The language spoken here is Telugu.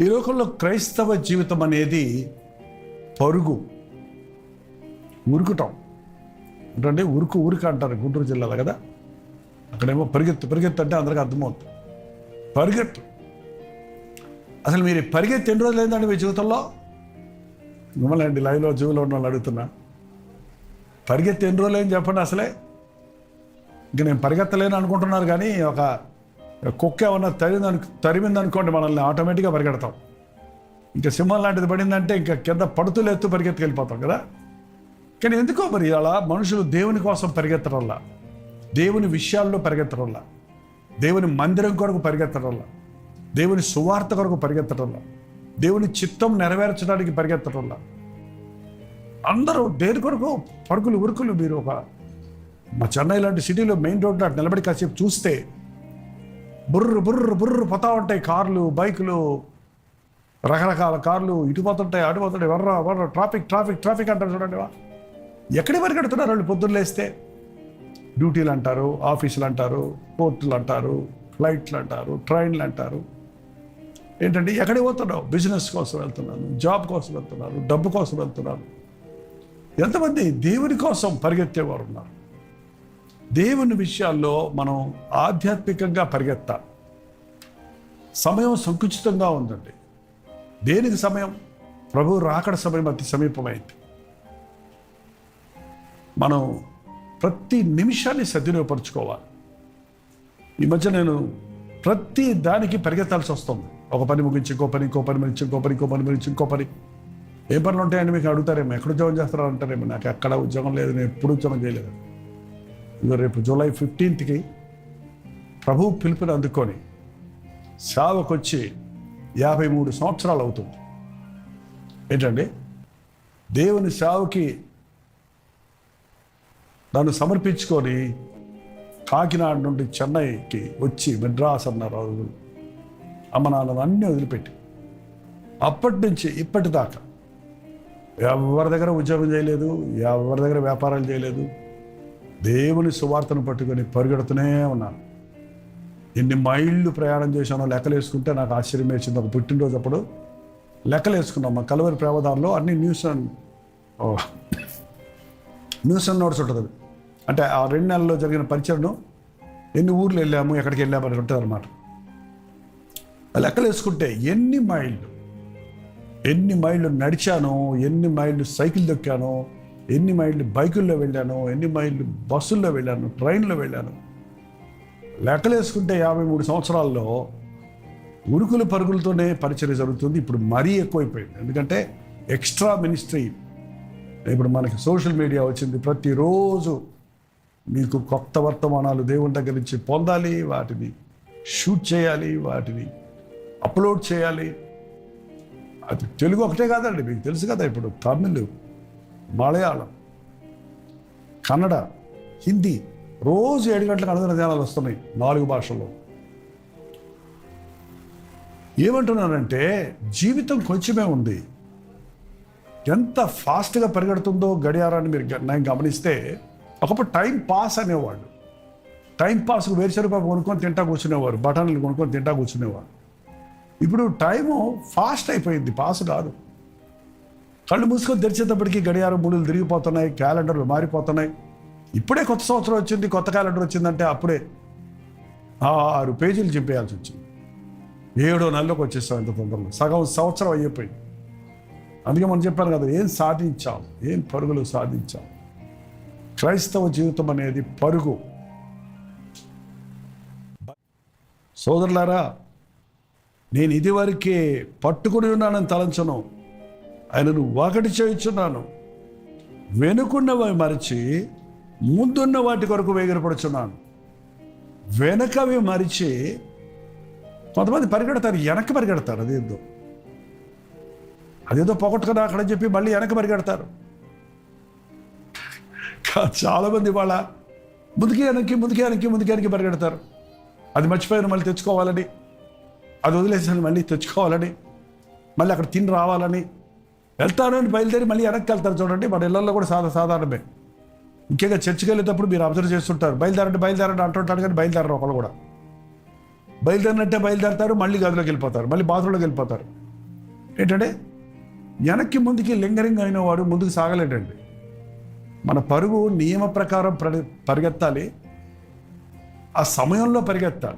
ఈ లోకంలో క్రైస్తవ జీవితం అనేది పరుగు ఉరుకుటం అంటే ఉరుకు ఉరుకు అంటారు గుంటూరు జిల్లాలో కదా? అక్కడేమో పరిగెత్తు పరిగెత్తు అంటే అందరికీ అర్థమవుతుంది. పరిగెత్తు. అసలు మీరు పరిగెత్తి ఎన్ని రోజులు అయిందండి మీ జీవితంలో? మిమ్మల్ని అండి లైవ్లో జూలో ఉన్న వాళ్ళు అడుగుతున్నా. పరిగెత్తి ఎన్ని రోజులు ఏం చెప్పండి అసలే. ఇంక నేను పరిగెత్తలేను అనుకుంటున్నారు కానీ ఒక కుక్క ఏమన్నా తరిమిందని తరిమింది అనుకోండి మనల్ని ఆటోమేటిక్గా పరిగెడతాం. ఇంకా సింహం లాంటిది పడిందంటే ఇంకా కింద పడుతూ ఎత్తు పరిగెత్తుకెళ్ళిపోతాం కదా. కానీ ఎందుకో మరి అలా మనుషులు దేవుని కోసం పరిగెత్తడంలా దేవుని విషయాల్లో పరిగెత్తడంలా దేవుని మందిరం కొరకు పరిగెత్తడంలా దేవుని సువార్త కొరకు పరిగెత్తడంలా దేవుని చిత్తం నెరవేర్చడానికి పరిగెత్తడంలా అందరూ దేని కొరకు? పరుగులు ఉరుకులు మీరు ఒక మా చెన్నై లాంటి సిటీలో మెయిన్ రోడ్లో నిలబడి కాసేపు చూస్తే బుర్రు బుర్రు బుర్రు పోతా ఉంటాయి కార్లు బైకులు. రకరకాల కార్లు ఇటు పోతుంటాయి అటు పోతుంటాయి. వర్ర వర్ర ట్రాఫిక్ ట్రాఫిక్ ట్రాఫిక్ అంటారు చూడండి వా. ఎక్కడి పరిగెడుతున్నారు వాళ్ళు పొద్దున్న లేస్తే? డ్యూటీలు అంటారు ఆఫీసులు అంటారు పోర్టులు అంటారు ఫ్లైట్లు అంటారు ట్రైన్లు అంటారు. ఏంటంటే ఎక్కడికి పోతున్నావు? బిజినెస్ కోసం వెళ్తున్నాను జాబ్ కోసం వెళ్తున్నాను డబ్బు కోసం వెళ్తున్నాను. ఎంతమంది దేవుని కోసం పరిగెత్తేవారు ఉన్నారు దేవుని విషయాల్లో మనం ఆధ్యాత్మికంగా పరిగెత్తాలి. సమయం సంకుచితంగా ఉందండి. దేనికి సమయం? ప్రభు రాకడ సమయం అతి సమీపమైంది. మనం ప్రతి నిమిషాన్ని సద్వినియోగపరచుకోవాలి. ఈ మధ్య నేను ప్రతి దానికి పరిగెత్తాల్సి వస్తుంది. ఒక పని ముగించి ఇంకో పని ఇంకో పని ముగించి ఇంకో పని ఇంకో పని ముగించి ఇంకో పని. ఏ పనులు ఉంటాయని మీకు అడుగుతారేమో ఎక్కడ ఉద్యోగం చేస్తారో అంటారేమో నాకు ఎక్కడ ఉద్యోగం లేదు నేను ఎప్పుడు ఉద్యోగం చేయలేదు. రేపు జూలై ఫిఫ్టీన్త్కి ప్రభు పిలుపుని అందుకొని సేవకొచ్చి యాభై మూడు సంవత్సరాలు అవుతుంది ఏంటండి? దేవుని సేవకి నన్ను సమర్పించుకొని కాకినాడ నుండి చెన్నైకి వచ్చి మెడ్రాస్ అన్న రోజు అమ్మ నాన్న అన్నీ వదిలిపెట్టి అప్పటి నుంచి ఇప్పటిదాకా ఎవరి దగ్గర ఉద్యోగం చేయలేదు ఎవరి దగ్గర వ్యాపారాలు చేయలేదు దేవుని సువార్తను పట్టుకొని పరిగెడుతూనే ఉన్నాను. ఎన్ని మైళ్ళు ప్రయాణం చేశానో లెక్కలు వేసుకుంటే నాకు ఆశ్చర్యం వేసింది. ఒక పుట్టినరోజు అప్పుడు లెక్కలు వేసుకున్నాం మా కలవరి ప్రేమదారులో అన్ని న్యూస్ ఓ, న్యూస్ అండ్ నోట్స్ ఉంటుంది అంటే ఆ రెండు నెలల్లో జరిగిన పరిచయను ఎన్ని ఊర్లు వెళ్ళాము ఎక్కడికి వెళ్ళాము అని ఉంటుంది అనమాట లెక్కలు వేసుకుంటే ఎన్ని మైళ్ళు ఎన్ని మైళ్ళు నడిచానో ఎన్ని మైళ్ళు సైకిల్ దొక్కానో ఎన్ని మైళ్ళు బైకుల్లో వెళ్ళాను ఎన్ని మైళ్ళు బస్సుల్లో వెళ్ళాను ట్రైన్లో వెళ్ళాను. లెక్కలేసుకుంటే యాభై మూడు సంవత్సరాల్లో ఉరుకులు పరుగులతోనే పరిచయం జరుగుతుంది. ఇప్పుడు మరీ ఎక్కువైపోయింది. ఎందుకంటే ఎక్స్ట్రా మినిస్ట్రీ. ఇప్పుడు మనకి సోషల్ మీడియా వచ్చింది. ప్రతిరోజు మీకు కొత్త వర్తమానాలు దేవుని దగ్గర నుంచి పొందాలి వాటిని షూట్ చేయాలి వాటిని అప్లోడ్ చేయాలి. అది తెలుగు ఒకటే కాదండి మీకు తెలుసు కదా ఇప్పుడు తమిళ్ మలయాళం కన్నడ హిందీ రోజు ఏడు గంటలకు అనుదిన ధ్యానాలు వస్తున్నాయి నాలుగు భాషల్లో. ఏమంటున్నానంటే జీవితం కొంచెమే ఉంది. ఎంత ఫాస్ట్గా పరిగెడుతుందో గడియారాన్ని మీరు నేను గమనిస్తే ఒకప్పుడు టైం పాస్ అనేవాళ్ళు. టైం పాస్కు వేరుశనగపాకు కొనుక్కొని తింటా కూర్చునేవారు బఠానీలు కొనుక్కొని తింటా కూర్చునేవారు. ఇప్పుడు టైము ఫాస్ట్ అయిపోయింది పాస్ కాదు. కళ్ళు మూసుకొని తెరిచేటప్పటికి గడియారం బూడులు తిరిగిపోతున్నాయి క్యాలెండర్లు మారిపోతున్నాయి. ఇప్పుడే కొత్త సంవత్సరం వచ్చింది కొత్త క్యాలెండర్ వచ్చిందంటే అప్పుడే ఆరు పేజీలు చింపేయాల్సి వచ్చింది. ఏడో నెలలోకి వచ్చేస్తాం ఇంత తొందరలో. సగం సంవత్సరం అయిపోయింది. అందుకే మనం చెప్పాను కదా ఏం సాధించాం? ఏం పరుగులు సాధించాం? క్రైస్తవ జీవితం అనేది పరుగు. సోదరులారా నేను ఇదివరకే పట్టుకుని ఉన్నానని తలంచను. ఆయనను ఒకటి చేయుచున్నాను. వెనుకున్నవి మరిచి ముందున్న వాటి కొరకు వేగిరపడుచున్నాను. వెనకవి మరిచి కొంతమంది పరిగెడతారు వెనక్కి పరిగెడతారు అదేందో. అదేదో పొగట్టుకుని అక్కడ చెప్పి మళ్ళీ వెనక పరిగెడతారు. చాలామంది వాళ్ళ ముందుకి వెనక్కి ముందుకి వెనక్కి ముందుకి వెనక్కి పరిగెడతారు. అది మర్చిపోయాను మళ్ళీ తెచ్చుకోవాలని. అది వదిలేసాను మళ్ళీ తెచ్చుకోవాలని. మళ్ళీ అక్కడ తిని రావాలని. వెళ్తాను అని బయలుదేరి మళ్ళీ వెనక్కి వెళ్తారు చూడండి. మన ఇళ్ళలో కూడా సాధా సాధారణమే. ముఖ్యంగా చర్చికి వెళ్ళేటప్పుడు మీరు అబ్జర్వ్ చేస్తుంటారు. బయలుదేరండి బయలుదేరండి అంటుంటాడు కానీ బయలుదేరరు ఒకళ్ళు కూడా. బయలుదేరినట్టే బయలుదేరతారు మళ్ళీ గదిలోకి వెళ్ళిపోతారు మళ్ళీ బాత్రూంలోకి వెళ్ళిపోతారు. ఏంటంటే వెనక్కి ముందుకి లింగరింగ్ అయిన వాడు ముందుకు సాగలేడండి. మన పరుగు నియమ ప్రకారం పరిగెత్తాలి. ఆ సమయంలో పరిగెత్తాలి.